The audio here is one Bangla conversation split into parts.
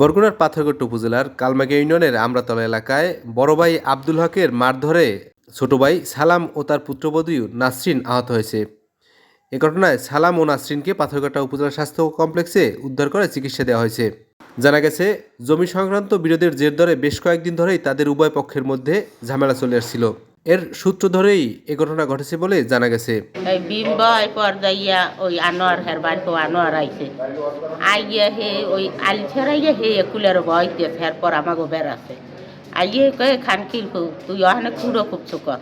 বরগুনার পাথরঘাট উপজেলার কালমাগা ইউনিয়নের আমরাতলা এলাকায় বড় ভাই আব্দুল হকের মারধরে ছোট ভাই সালাম ও তার পুত্রবধূ নাসরিন আহত হয়েছে। এ ঘটনায় সালাম ও নাসরিনকে পাথরঘাটা উপজেলা স্বাস্থ্য কমপ্লেক্সে উদ্ধার করে চিকিৎসা দেওয়া হয়েছে। জানা গেছে, জমি সংক্রান্ত বিরোধের জের ধরে বেশ কয়েকদিন ধরেই তাদের উভয় পক্ষের মধ্যে ঝামেলা চলে আসছিল। এর সূত্র ধরেই এ ঘটনা ঘটেছে বলে জানা গেছে। এই বিম্বা এই পর্দাইয়া ওই আনোয়ার হের বাড়িতে আনোয়ার আইছে। আইয়া হে ওই আলি ছেড়াইয়া হে কুলের বইতে হের পর আমাকে বেড়াছে আইয়ে কয়ে খানকিল তুই অনেক খুঁড়ো খুবছো কর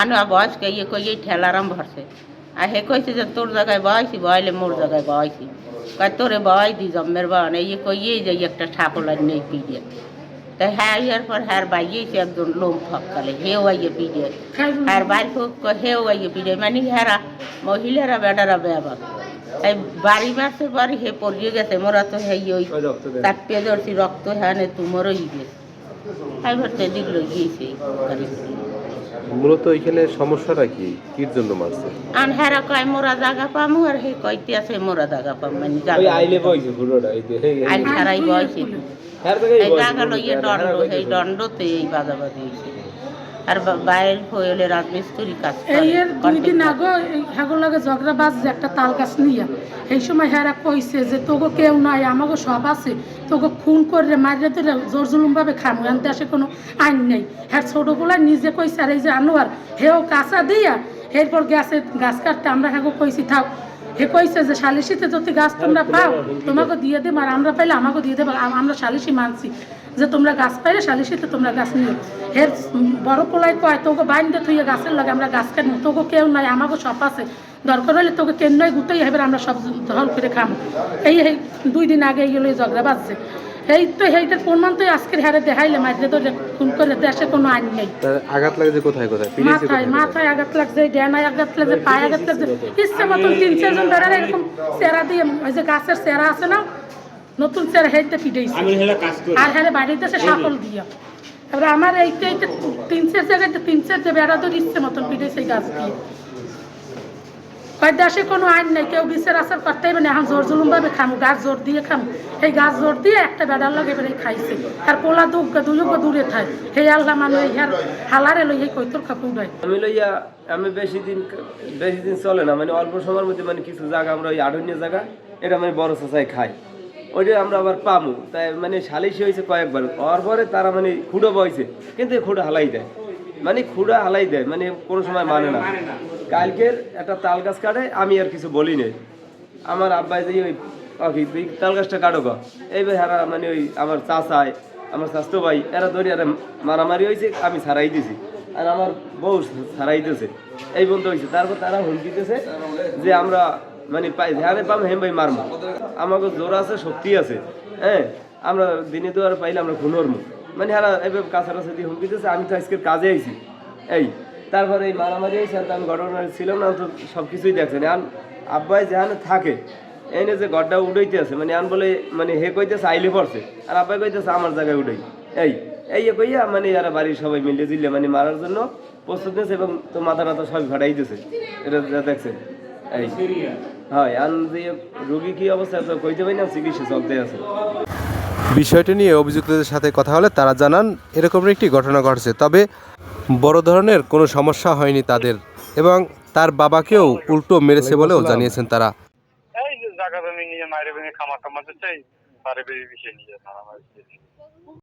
আনো বয়স কে ইয়ে কই ঠেলারাম ভরছে। আর হে কইছে যে তোর জায়গায় বয়সি, বয়লে মোর জায়গায় বয়সি। কয়, তোরে বয় দি জম্মের বান। এই কইয়ে যে একটা ঠাকুর নেই পিড়িয়ে। তা হ্যাঁ ইয়ার পর হ্যার বাইয়েছে একজন লোম ফকালে হেও আইয়ে পিড়িয়ে আর বাড়ি হোক হেও আইয়ে পিড়িয়ে মানে হেরা মহিলারা বেড়ারা ব্যবহার এই বাড়ি মাসের বাড়ি হে পড়িয়ে গেছে মোরা তো হেই ওই তার পেজরছি রক্ত হ্যাঁ তুমরই গেছে আমি সেদিক লই গিয়েছে মূলত এখানে সমস্যাটা কি? কির জন্য মারছে? আন হেরা কয় মোরা জায়গা পামু আর হে কইতে আছে মোরা জায়গা পাম মানে ওই জায়গা আইলে বইছে পুরোটা এই যে আইল ছাড়াই বইছে। এই জায়গা লইয়ে দণ্ড এই দণ্ডতে এই বাজাবাজি হয়েছে আর বাইরে হইলে রাজমিস্ত্রি কাজ এই এর দুই দিন আগে লাগে ঝগড়া বাজ একটা তাল গাছ নিয়ে। এই সময় হেরা কইছে যে তোকে কেউ নাই আমাকে সব আছে। তোকে খুন করে মারিয়ে জোর জুলুম ভাবে খামু এন দেশে কোনো আইন নেই। হ্যাঁ ছোটগুলা নিজে কইছে আর এই যে আনোয়ার হেও কাঁচা দিয়া এরপর গ্যাসে গাছ কাটতে আমরা হ্যাঁ কইছি থাক হে কইছে যে সালিশিতে যদি গাছ তোমরা পাও তোমাকে দিয়ে দেবো আর আমরা পাইলে আমাকে দিয়ে দেবো আমরা সালিশি মানছি। যে তোমরা গাছ পাইলে সালিশিতে তোমরা গাছ নিও। এর বড় পোলাই কয় তোকে বাইন্দে থুইয়ে গাছের লাগে আমরা গাছ কাটবো তোকে কেউ নাই আমাকে সব আছে। দরকার হলে তোকে কেন নয় গুটাই এবার আমরা সব ধল করে খামো। এই এই দুই দিন আগে এইগুলো ঝগড়া বাজছে। এই তো এইটার প্রমাণ তো আজকের হারে দেখাইলে মাঝে তো খুন করে দেশে কোনো আইন নেই। আঘাত লাগে যে কোথায় কোথায়? মাথায় মাথায় আঘাত লাগছে ড্যানায় আঘাত লাগছে পায়ে আঘাত লাগছে। ইচ্ছে মতন তিন চারজন বেড়ার এরকম চেরা দিয়ে ওই যে গাছের চেরা আছে না নতুন চেরা হেঁটে পিটাইছে। আর হ্যাঁ বাড়িতে সে সাফল দিয়া। এবার আমার এইটা এইটা তিন চার জায়গায় তিন চার যে বেড়া ধরে ইচ্ছে মতন পিটাইছে গাছ দিয়ে। কয় দেশে কোনো আইন নেই কেউ বিচার আচার করতে হবে না এখন জোর জুলুম ভাবে খামু গাছ জোর দিয়ে খামু। এই গাছ জোর দিয়ে একটা বেড়ার লগে এবারে খাইছে। আর পোলা দুঃখ দুয়োগ দূরে থাই সেই আল্লাহ মানুষ এই হার হালারে লই এই কৈতর খাপু উড়াই আমি লইয়া আমি বেশি দিন বেশি দিন চলে না মানে অল্প সময়ের মধ্যে মানে কিছু জায়গা আমরা ওই আড়নীয় জায়গা এটা মানে বড় চাচাই খাই। ওইটা আমরা আবার পামু। তাই মানে সালিশি হয়েছে কয়েকবার। পরে তারা মানে খুঁড়ো বইছে। কিন্তু খুঁড়ো হালাই দেয়। মানে খুঁড়ো হালাই দেয়। মানে কোনো সময় মানে না। কালকের একটা তাল গাছ কাটে, আমি আর কিছু বলি নাই। আমার আব্বাই যে ওই ওকে তুই তাল গাছটা কাটো গা এইবার হারা মানে ওই আমার চাচায় আমার স্বাস্থ্য ভাই, এরা ধরে এরা মারামারি হয়েছে, আমি ছাড়াই দিছি। আর আমার বউ ছাড়াই এই বন্ধু হয়েছে। তারপর তারা হুমকি দিতেছে যে আমরা মানে পাই ধ্যানে পাম হেম ভাই মারবো আমাকে জোর আছে, শক্তি আছে হ্যাঁ? আমরা দিনে তো আর পাইলে আমরা খুনরমু মানে হারা এবার কাছাকাছি দিয়ে হুমকি দিতেছে আমি তো আজকের কাজে আইছি। এই, তারপরে এই মারামারি হয়েছে আর আমি ঘটনা ছিলাম না, তো সব কিছুই দেখছেন এখন আব্বাই যেখানে থাকে, এনে যে ঘরটা উড়াইতে আছে মানে আন বলে মানে হে কইতেছে, আইলে পড়ছে। আর আব্বাই কইতেছে, আমার জায়গায় উড়াই। এই এই কইয়া মানে এরা বাড়ির সবাই মিলে দিলে মানে মারার জন্য প্রস্তুত নিয়েছে এবং তো মাথা টাথা সব ঘটাইতেছে এটা দেখছেন হয় আন যে রুগী কি অবস্থা তো কইতে পারি না চিকিৎসা চলতে আছে। বিষয়টি নিয়ে অভিযুক্তদের সাথে কথা হলে তারা জানান এরকম একটি ঘটনা ঘটছে। তবে বড় ধরনের কোনো সমস্যা হয়নি তাদের এবং তার বাবাকেও উল্টো মেরেছে বলেও জানিয়েছেন তারা। এই যে জায়গা নিয়ে মাইরে ভেঙে খামার খামার চাই পারিবারিক বিষয় নিয়ে